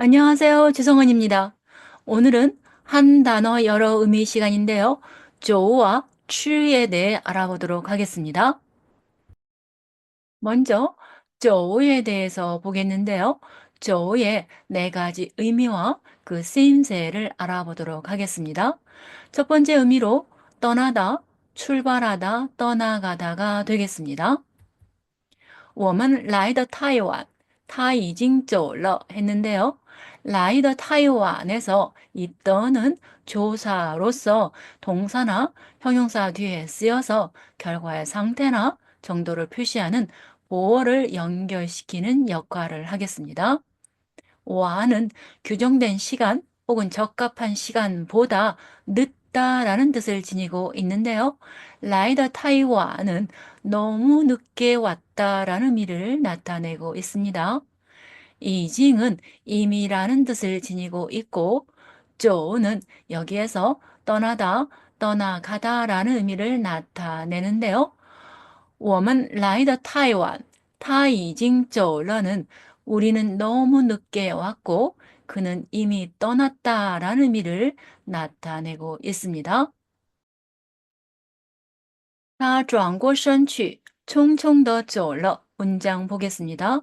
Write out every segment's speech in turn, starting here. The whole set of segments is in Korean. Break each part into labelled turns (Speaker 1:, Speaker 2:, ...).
Speaker 1: 안녕하세요. 주성원입니다. 오늘은 한 단어 여러 의미 시간인데요. 조와 취에 대해 알아보도록 하겠습니다. 먼저 조에 대해서 보겠는데요. 조의 네 가지 의미와 그 쓰임새를 알아보도록 하겠습니다. 첫 번째 의미로 떠나다, 출발하다, 떠나가다가 되겠습니다. 我们来的太晚,他已经走了 했는데요. 来的 타이완에서 이 떠는 조사로서 동사나 형용사 뒤에 쓰여서 결과의 상태나 정도를 표시하는 보어를 연결시키는 역할을 하겠습니다. 와는 규정된 시간 혹은 적합한 시간보다 늦다라는 뜻을 지니고 있는데요. 라이더 타이완은 너무 늦게 왔다라는 의미를 나타내고 있습니다. 이징은 이미라는 뜻을 지니고 있고 조는 여기에서 떠나다, 떠나가다라는 의미를 나타내는데요. 我们来的太晚,他已经走了는 우리는 너무 늦게 왔고 그는 이미 떠났다라는 의미를 나타내고 있습니다. 他转过身去,匆匆地走了. 문장 보겠습니다.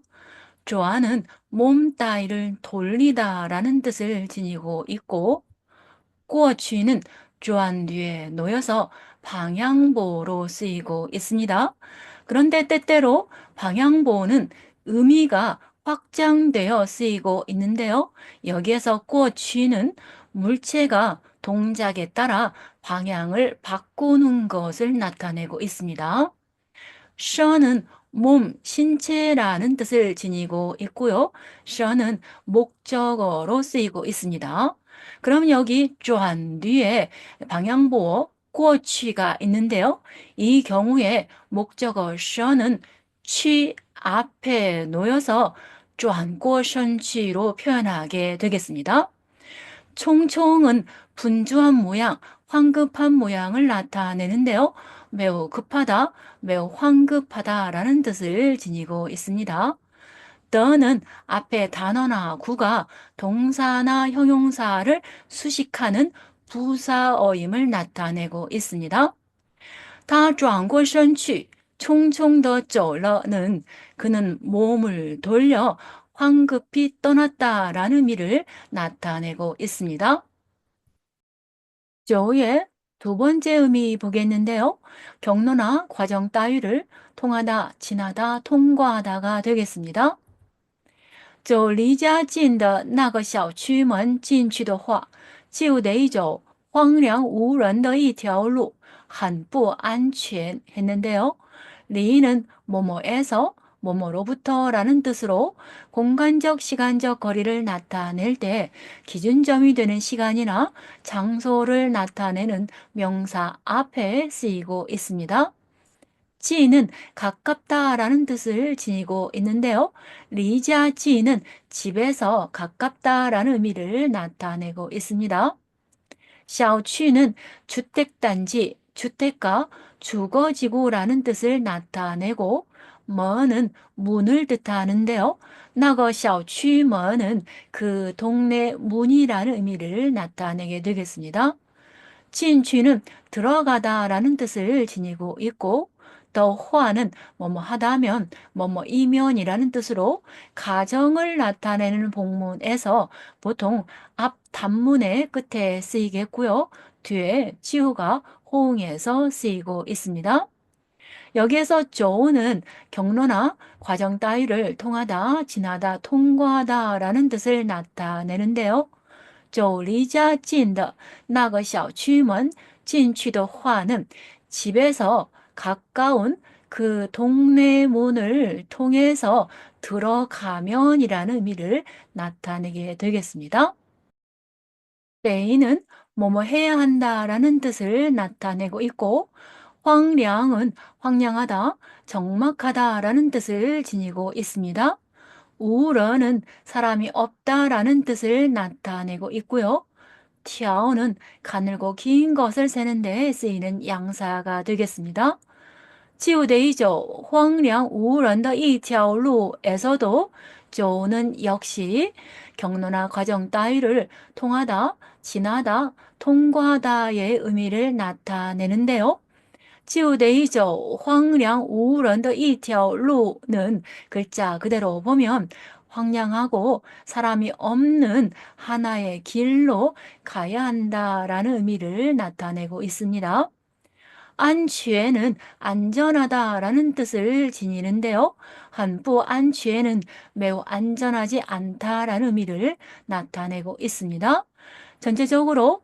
Speaker 1: 조아는 몸 따위를 돌리다라는 뜻을 지니고 있고 꼬취는 조안 뒤에 놓여서 방향보로 쓰이고 있습니다. 그런데 때때로 방향보는 의미가 확장되어 쓰이고 있는데요. 여기에서 꼬취는 물체가 동작에 따라 방향을 바꾸는 것을 나타내고 있습니다. 셔는 몸, 신체라는 뜻을 지니고 있고요. 셔는 목적어로 쓰이고 있습니다. 그럼 여기 쫀 뒤에 방향보어 꼬취가 있는데요. 이 경우에 목적어 셔는 취 앞에 놓여서 쫀꼬션취로 표현하게 되겠습니다. 총총은 분주한 모양, 황급한 모양을 나타내는데요. 매우 급하다, 매우 황급하다라는 뜻을 지니고 있습니다. 더는 앞에 단어나 구가 동사나 형용사를 수식하는 부사어임을 나타내고 있습니다. 他转过身去,匆匆地走了는 그는 몸을 돌려 황급히 떠났다라는 의미를 나타내고 있습니다. 조의 두 번째 의미 보겠는데요. 경로나 과정 따위를 통하다, 지나다, 통과하다가 되겠습니다. 走离家近的那个小区门进去的话,就得走荒凉无人的一条路,很不安全 했는데요. 리는 뭐뭐에서 뭐뭐로부터라는 뜻으로 공간적, 시간적 거리를 나타낼 때 기준점이 되는 시간이나 장소를 나타내는 명사 앞에 쓰이고 있습니다. 지는 가깝다라는 뜻을 지니고 있는데요. 리자지는 집에서 가깝다라는 의미를 나타내고 있습니다. 샤오취는 주택단지, 주택가, 주거지구라는 뜻을 나타내고 머는 문을 뜻하는데요. 나거 샤오취머는 그 동네 문이라는 의미를 나타내게 되겠습니다. 진취는 들어가다라는 뜻을 지니고 있고 더 화는 뭐뭐 하다면 뭐뭐 이면이라는 뜻으로 가정을 나타내는 복문에서 보통 앞 단문의 끝에 쓰이겠고요. 뒤에 지우가 호응해서 쓰이고 있습니다. 여기에서 조우는 경로나 과정 따위를 통하다, 지나다, 통과하다 라는 뜻을 나타내는데요. 走离家近的那个小区门进去的话는 집에서 가까운 그 동네 문을 통해서 들어가면이라는 의미를 나타내게 되겠습니다. 베이는 뭐뭐 해야 한다라는 뜻을 나타내고 있고 황량은 황량하다, 적막하다라는 뜻을 지니고 있습니다. 우런은 사람이 없다라는 뜻을 나타내고 있고요. 티아오는 가늘고 긴 것을 세는 데 쓰이는 양사가 되겠습니다. 지우데이죠. 황량 우런다 이티아오루에서도 조는 역시 경로나 과정 따위를 통하다, 지나다, 통과하다의 의미를 나타내는데요. 就得走荒凉无人的一条路는 글자 그대로 보면 황량하고 사람이 없는 하나의 길로 가야 한다라는 의미를 나타내고 있습니다. 안취에는 안전하다라는 뜻을 지니는데요. 한부 안취에는 매우 안전하지 않다라는 의미를 나타내고 있습니다. 전체적으로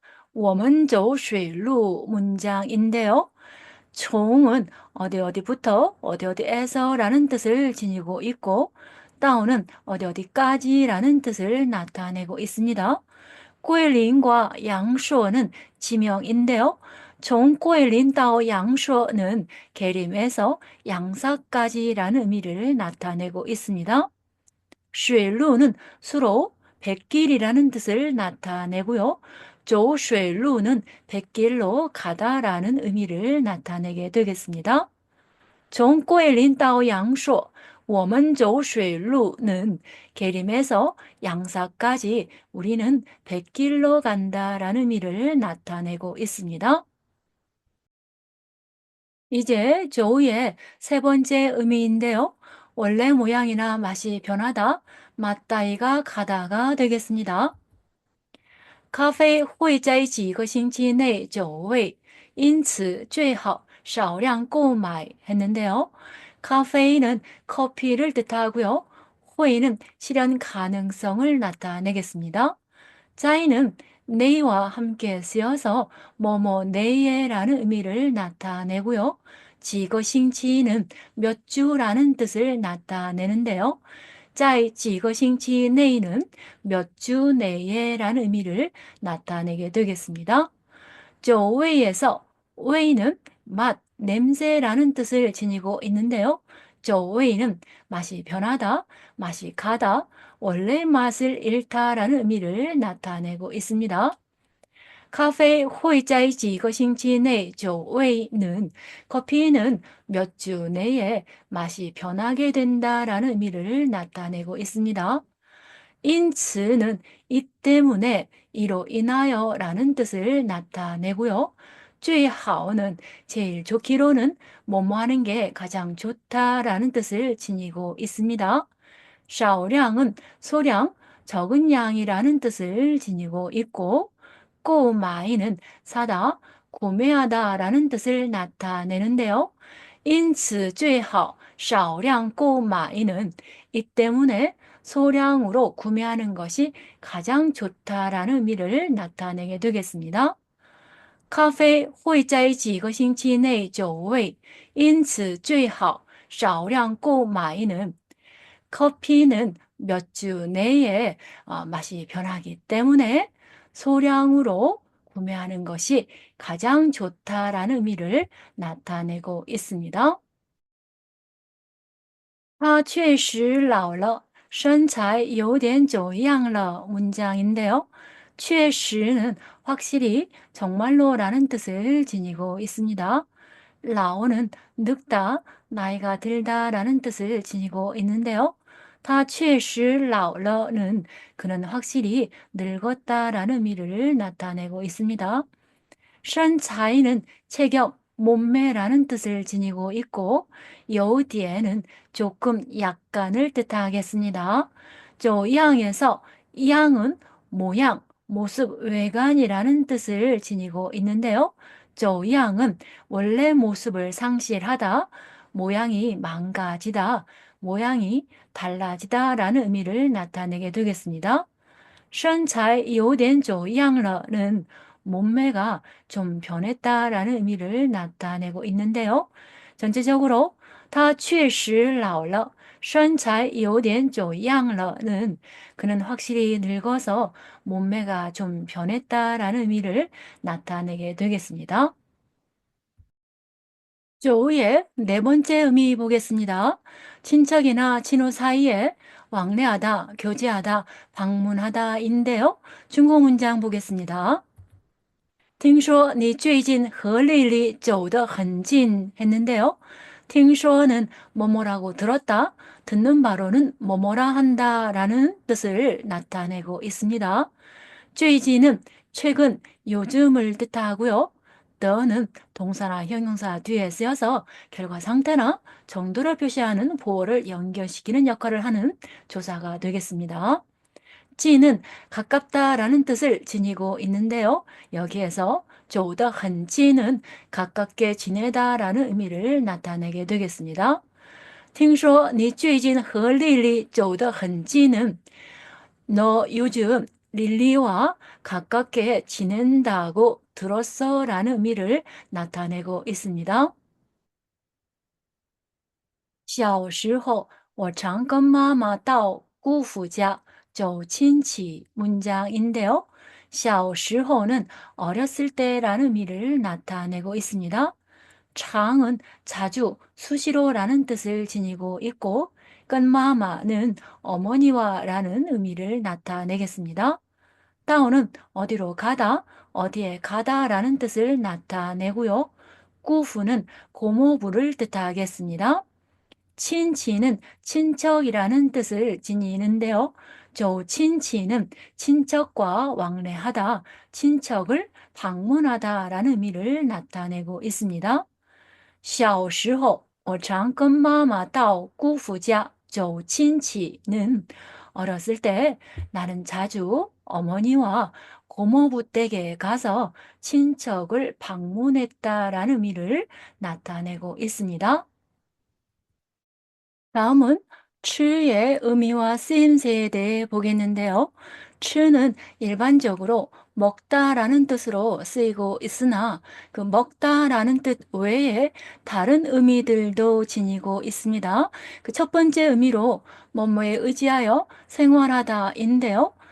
Speaker 1: 我们走水路 문장인데요. 총은 어디 어디부터 어디 어디에서 라는 뜻을 지니고 있고 다운은 어디 어디까지 라는 뜻을 나타내고 있습니다.桂林과 양쇼는 지명인데요. 从桂林到阳朔는 계림에서 양사까지라는 의미를 나타내고 있습니다. 水路는 수로 백길이라는 뜻을 나타내고요. 조쉐루는 백길로 가다라는 의미를 나타내게 되겠습니다. 종꼬엘린 따오양쇼 워먼조쉐루는 계림에서 양사까지 우리는 백길로 간다라는 의미를 나타내고 있습니다. 이제 조우의 세 번째 의미인데요. 원래 모양이나 맛이 변하다, 맛다이가 가다가 되겠습니다. 咖啡会在几个星期内就位，因此最好少量购买 했는데요. 카페인은 커피를 뜻하고요. 회는 실현 가능성을 나타내겠습니다. 자이는 내와 함께 쓰여서 뭐뭐 내에라는 의미를 나타내고요. 지거싱치는 몇 주라는 뜻을 나타내는데요. 在지 이것인지 내에는 몇 주 내에라는 의미를 나타내게 되겠습니다. 저웨이에서 웨이는 맛, 냄새라는 뜻을 지니고 있는데요. 저웨이는 맛이 변하다, 맛이 가다, 원래 맛을 잃다라는 의미를 나타내고 있습니다. 咖啡会在几个星期内就味는 커피는 몇 주 내에 맛이 변하게 된다라는 의미를 나타내고 있습니다. 인츠는 이 때문에 이로 인하여 라는 뜻을 나타내고요. 最好는 제일 좋기로는 뭐뭐 하는 게 가장 좋다라는 뜻을 지니고 있습니다. 少量은 소량, 적은 양이라는 뜻을 지니고 있고 购买는 사다, 구매하다 라는 뜻을 나타내는데요. 因此最好少量购买는 이 때문에 소량으로 구매하는 것이 가장 좋다라는 의미를 나타내게 되겠습니다. 咖啡会在几个星期内就位，因此最好少量购买는 커피는 몇 주 내에 어, 맛이 변하기 때문에 소량으로 구매하는 것이 가장 좋다라는 의미를 나타내고 있습니다. 他确实老了,身材有点走样了 문장인데요. 确实는 확실히 정말로라는 뜻을 지니고 있습니다. 라오는 늙다, 나이가 들다라는 뜻을 지니고 있는데요. 다确实 老了는 그는 확실히 늙었다라는 의미를 나타내고 있습니다. 身材는 체격, 몸매라는 뜻을 지니고 있고 여우디에는 조금 약간을 뜻하겠습니다. 저양에서 양은 모양, 모습, 외관이라는 뜻을 지니고 있는데요. 저양은 원래 모습을 상실하다, 모양이 망가지다, 모양이 달라지다라는 의미를 나타내게 되겠습니다. 身材有点走样了는 몸매가 좀 변했다라는 의미를 나타내고 있는데요. 전체적으로 다确实老了 身材有点走样了는 그는 확실히 늙어서 몸매가 좀 변했다라는 의미를 나타내게 되겠습니다. 조우의 네 번째 의미 보겠습니다. 친척이나 친후 사이에 왕래하다, 교제하다, 방문하다인데요. 중국 문장 보겠습니다. 听说你最近和丽丽走得很近 했는데요. 听说는 뭐뭐라고 들었다, 듣는 바로는 뭐뭐라 한다 라는 뜻을 나타내고 있습니다. 最近은 최근, 요즘을 뜻하고요. 더는 동사나 형용사 뒤에 쓰여서 결과 상태나 정도를 표시하는 보호를 연결시키는 역할을 하는 조사가 되겠습니다. 찌는 가깝다라는 뜻을 지니고 있는데요. 여기에서 조더很近은 가깝게 지내다라는 의미를 나타내게 되겠습니다. 听说你最近和丽丽走得很近은 너 요즘 릴리와 가깝게 지낸다고 들었어 라는 의미를 나타내고 있습니다. 小时候我常跟妈妈到姑父家走亲戚 문장인데요. 小时候는 어렸을 때라는 의미를 나타내고 있습니다. 장은 자주, 수시로라는 뜻을 지니고 있고 끈마마는 어머니와 라는 의미를 나타내겠습니다. 다운은 어디로 가다, 어디에 가다 라는 뜻을 나타내고요. 꾸후는 고모부를 뜻하겠습니다. 친치는 친척이라는 뜻을 지니는데요. 저 친치는 친척과 왕래하다, 친척을 방문하다 라는 의미를 나타내고 있습니다. 小时候我常跟妈妈到姑父家走亲戚는 어렸을 때 나는 자주 어머니와 고모부 댁에 가서 친척을 방문했다라는 의미를 나타내고 있습니다. 다음은 추의 의미와 쓰임새에 대해 보겠는데요. 추는 일반적으로 먹다라는 뜻으로 쓰이고 있으나 그 먹다라는 뜻 외에 다른 의미들도 지니고 있습니다. 그 첫 번째 의미로 뭐뭐에 의지하여 생활하다인데요.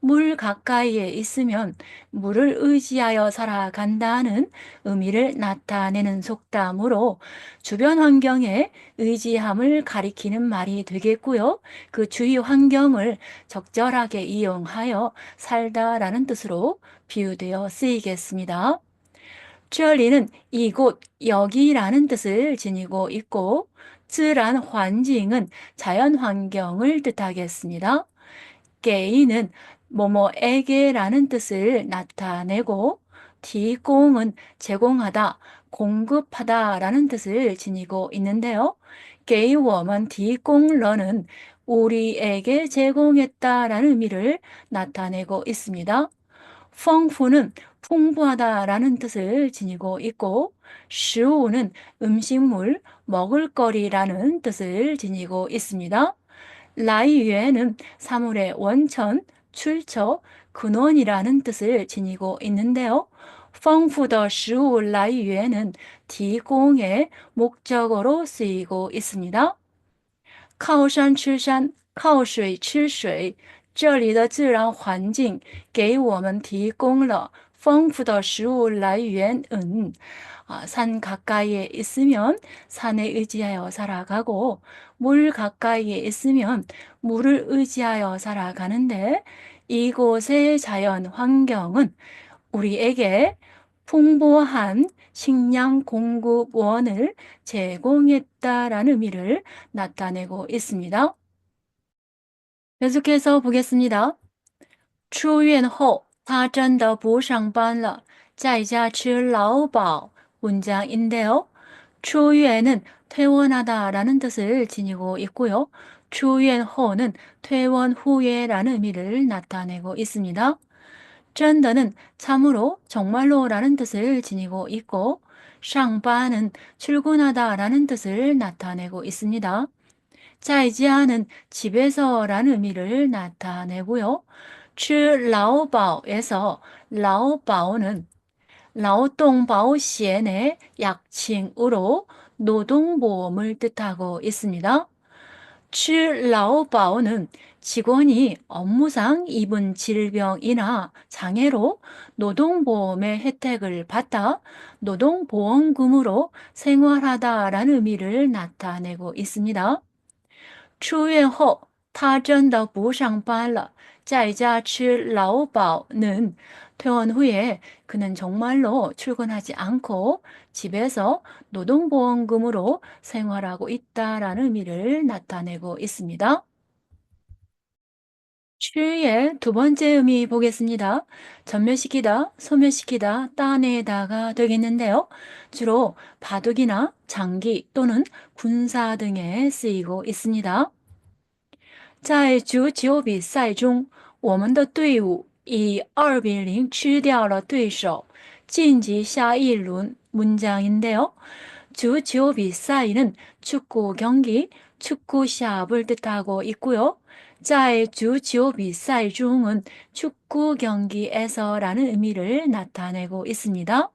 Speaker 1: 물 가까이에 있으면 물을 의지하여 살아간다는 의미를 나타내는 속담으로 주변 환경에 의지함을 가리키는 말이 되겠고요. 그 주위 환경을 적절하게 이용하여 살다라는 뜻으로 비유되어 쓰이겠습니다. 츄얼리는 이곳, 여기라는 뜻을 지니고 있고, 쯔란 환징은 자연 환경을 뜻하겠습니다. 게이는 뭐뭐에게라는 뜻을 나타내고 디공은 제공하다, 공급하다라는 뜻을 지니고 있는데요. 게이워먼 디공러는 우리에게 제공했다라는 의미를 나타내고 있습니다. 펑푸는 풍부하다라는 뜻을 지니고 있고 시우는 음식물, 먹을거리라는 뜻을 지니고 있습니다. 라이유에는 사물의 원천, 출처, 근원이라는 뜻을 지니고 있는데요. 丰富的食物来源은 디공의 목적어로 쓰이고 있습니다. 靠山吃山,靠水吃水这里的自然环境给我们提供了丰富的食物来源은 아, 산 가까이에 있으면 산에 의지하여 살아가고 물 가까이에 있으면 물을 의지하여 살아가는데 이곳의 자연 환경은 우리에게 풍부한 식량 공급원을 제공했다라는 의미를 나타내고 있습니다. 계속해서 보겠습니다. 出院后他真的不上班了在家吃劳保 문장인데요. 초유에는 퇴원하다라는 뜻을 지니고 있고요. 초유엔호는 퇴원 후에라는 의미를 나타내고 있습니다. 쩐더는 참으로 정말로라는 뜻을 지니고 있고 샹바는 출근하다라는 뜻을 나타내고 있습니다. 자이지아는 집에서라는 의미를 나타내고요. 츠라오바오에서 라오바오는 劳动保险의 약칭으로 노동보험을 뜻하고 있습니다. 吃劳保는 직원이 업무상 입은 질병이나 장애로 노동보험의 혜택을 받다 노동보험금으로 생활하다라는 의미를 나타내고 있습니다. 出院后他真的不上班了在家吃劳保는 퇴원 후에 그는 정말로 출근하지 않고 집에서 노동보험금으로 생활하고 있다라는 의미를 나타내고 있습니다. 추의 두 번째 의미 보겠습니다. 전멸시키다, 소멸시키다, 따내다가 되겠는데요. 주로 바둑이나 장기 또는 군사 등에 쓰이고 있습니다. 在足球比赛中，我们的队伍 以2比0吃掉了对手，晋级下一轮 문장인데요. 주지오 비사이는 축구 경기, 축구 시합을 뜻하고 있고요. 在足球 비사이 중은 축구 경기에서라는 의미를 나타내고 있습니다.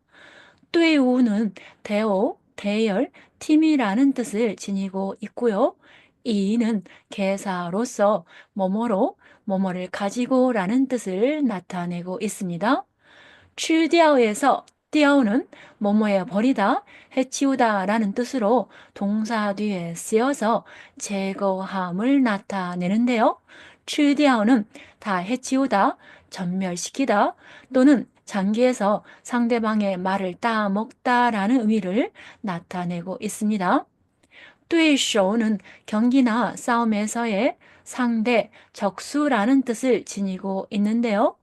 Speaker 1: 队伍는 대호, 대열, 팀이라는 뜻을 지니고 있고요. 이는 개사로서 뭐뭐로 뭐뭐를 가지고 라는 뜻을 나타내고 있습니다. 취디아오에서 띄어오는 뭐뭐에 버리다, 해치우다 라는 뜻으로 동사 뒤에 쓰여서 제거함을 나타내는데요. 취디아오는 다 해치우다, 전멸시키다 또는 장기에서 상대방의 말을 따먹다 라는 의미를 나타내고 있습니다. 对手는 경기나 싸움에서의 상대, 적수라는 뜻을 지니고 있는데요.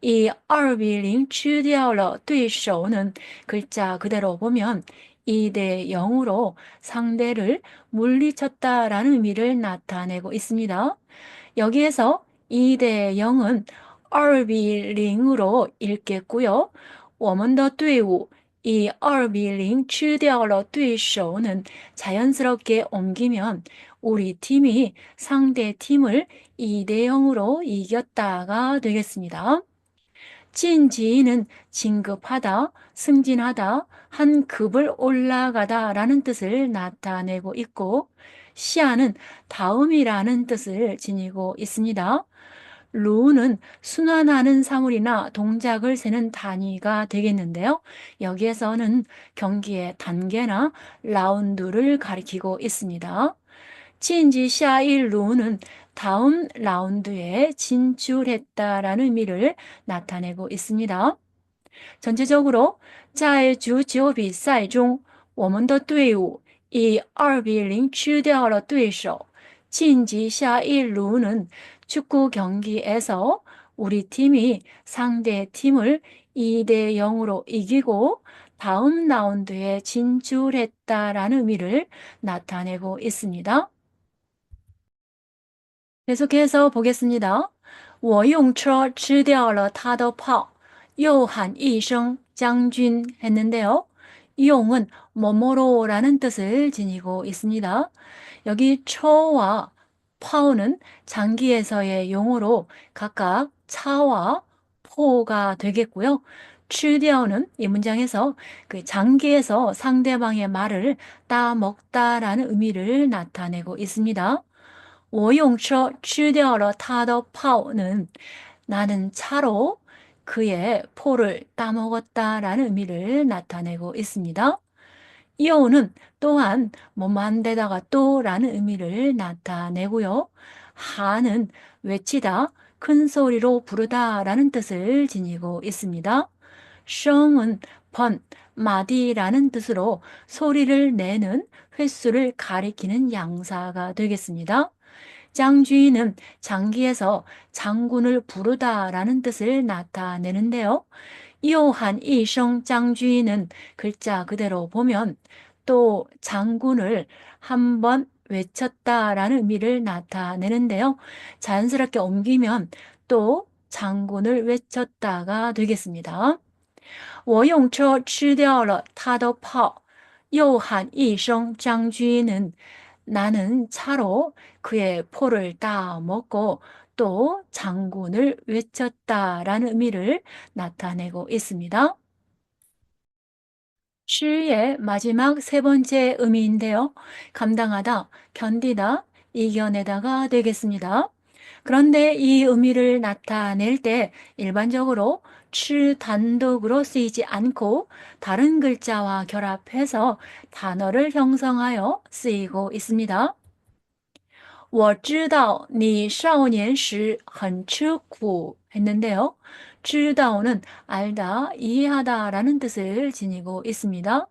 Speaker 1: 이 2比0吃掉了对手는 글자 그대로 보면 2대 0으로 상대를 물리쳤다라는 의미를 나타내고 있습니다. 여기에서 2대 0은 2比0으로 읽겠고요. 我们的队伍 이 2比0吃掉了对手는 자연스럽게 옮기면 우리 팀이 상대 팀을 2대 0으로 이겼다가 되겠습니다. 진지는 진급하다, 승진하다, 한 급을 올라가다 라는 뜻을 나타내고 있고 시아는 다음이라는 뜻을 지니고 있습니다. 루는 순환하는 사물이나 동작을 세는 단위가 되겠는데요. 여기에서는 경기의 단계나 라운드를 가리키고 있습니다. 친지샤일 루는 다음 라운드에 진출했다라는 의미를 나타내고 있습니다. 전체적으로 在足球比赛中，我们的队伍以2比0吃掉了对手。晋级下一轮는 축구 경기에서 우리 팀이 상대 팀을 2대 0으로 이기고 다음 라운드에 진출했다라는 의미를 나타내고 있습니다. 계속해서 보겠습니다. 我用车吃掉了他的炮，又喊一声将军 했는데요. 용은 뭐뭐로라는 뜻을 지니고 있습니다. 여기 처와 파우는 장기에서의 용어로 각각 차와 포가 되겠고요. 취디아오는 이 문장에서 그 장기에서 상대방의 말을 따먹다라는 의미를 나타내고 있습니다. 오용처 취디아오러 타더 파오는 나는 차로 그의 포를 따먹었다라는 의미를 나타내고 있습니다. 이어는 또한 뭐 만 데다가 또라는 의미를 나타내고요. 하는 외치다, 큰 소리로 부르다라는 뜻을 지니고 있습니다. 셩은 번, 마디라는 뜻으로 소리를 내는 횟수를 가리키는 양사가 되겠습니다. 장쥐는 장기에서 장군을 부르다라는 뜻을 나타내는데요. 이오한 이성 장쥐는 글자 그대로 보면 또 장군을 한번 외쳤다라는 의미를 나타내는데요. 자연스럽게 옮기면 또 장군을 외쳤다가 되겠습니다. 我用车吃掉了他的炮，又喊一声将军은 나는 차로 그의 포를 다 먹고 또 장군을 외쳤다라는 의미를 나타내고 있습니다. 7의 마지막 세 번째 의미인데요. 감당하다, 견디다, 이겨내다가 되겠습니다. 그런데 이 의미를 나타낼 때 일반적으로 7 단독으로 쓰이지 않고 다른 글자와 결합해서 단어를 형성하여 쓰이고 있습니다. 我知道你少年时很吃苦 했는데요. 知道는 알다, 이해하다 라는 뜻을 지니고 있습니다.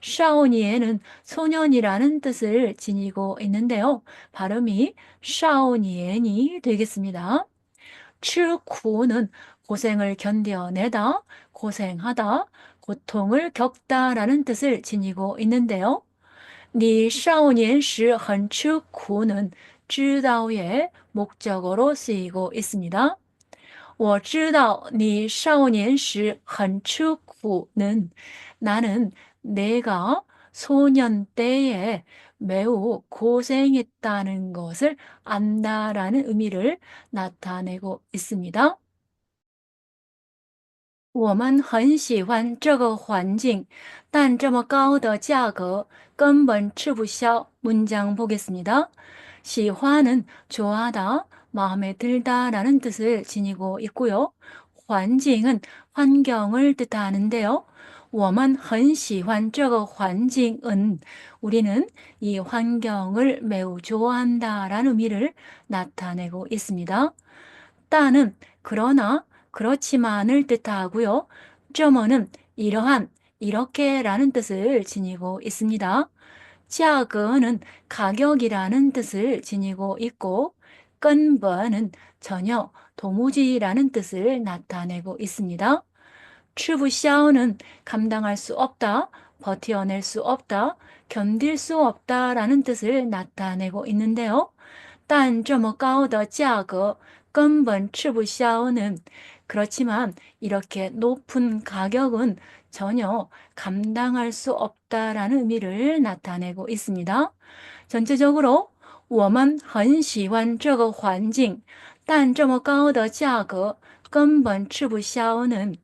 Speaker 1: 少年은 소년이라는 뜻을 지니고 있는데요. 발음이 少年이 되겠습니다. 吃苦는 고생을 견뎌내다, 고생하다, 고통을 겪다 라는 뜻을 지니고 있는데요. 你少年时很吃苦는 知道의 목적어로 쓰이고 있습니다. 我知道你少年时很吃苦는 나는 내가 소년 때에 매우 고생했다는 것을 안다라는 의미를 나타내고 있습니다. 我们很喜欢这个环境，但这么高的价格根本吃不消. 문장 보겠습니다. 시화는 좋아하다, 마음에 들다라는 뜻을 지니고 있고요. 환징은 환경을 뜻하는데요. 我们很喜欢这个环境은 우리는 이 환경을 매우 좋아한다라는 의미를 나타내고 있습니다. 따는 그러나 그렇지만을 뜻하고요. 점어는 이러한 이렇게라는 뜻을 지니고 있습니다. 价格는 가격이라는 뜻을 지니고 있고根本은 전혀 도무지라는 뜻을 나타내고 있습니다. 吃不消는 감당할 수 없다, 버텨낼 수 없다, 견딜 수 없다라는 뜻을 나타내고 있는데요. 但这么高的价格根本吃不消는 그렇지만 이렇게 높은 가격은 전혀 감당할 수 없다라는 의미를 나타내고 있습니다. 전체적으로 我们很喜欢这个环境但这么高的价格根本吃不消는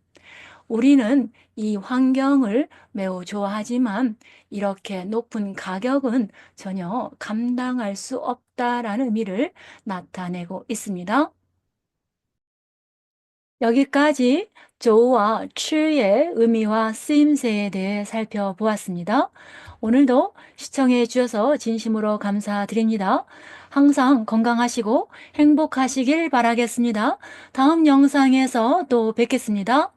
Speaker 1: 우리는 이 환경을 매우 좋아하지만 이렇게 높은 가격은 전혀 감당할 수 없다라는 의미를 나타내고 있습니다. 여기까지 조와 츠의 의미와 쓰임새에 대해 살펴보았습니다. 오늘도 시청해 주셔서 진심으로 감사드립니다. 항상 건강하시고 행복하시길 바라겠습니다. 다음 영상에서 또 뵙겠습니다.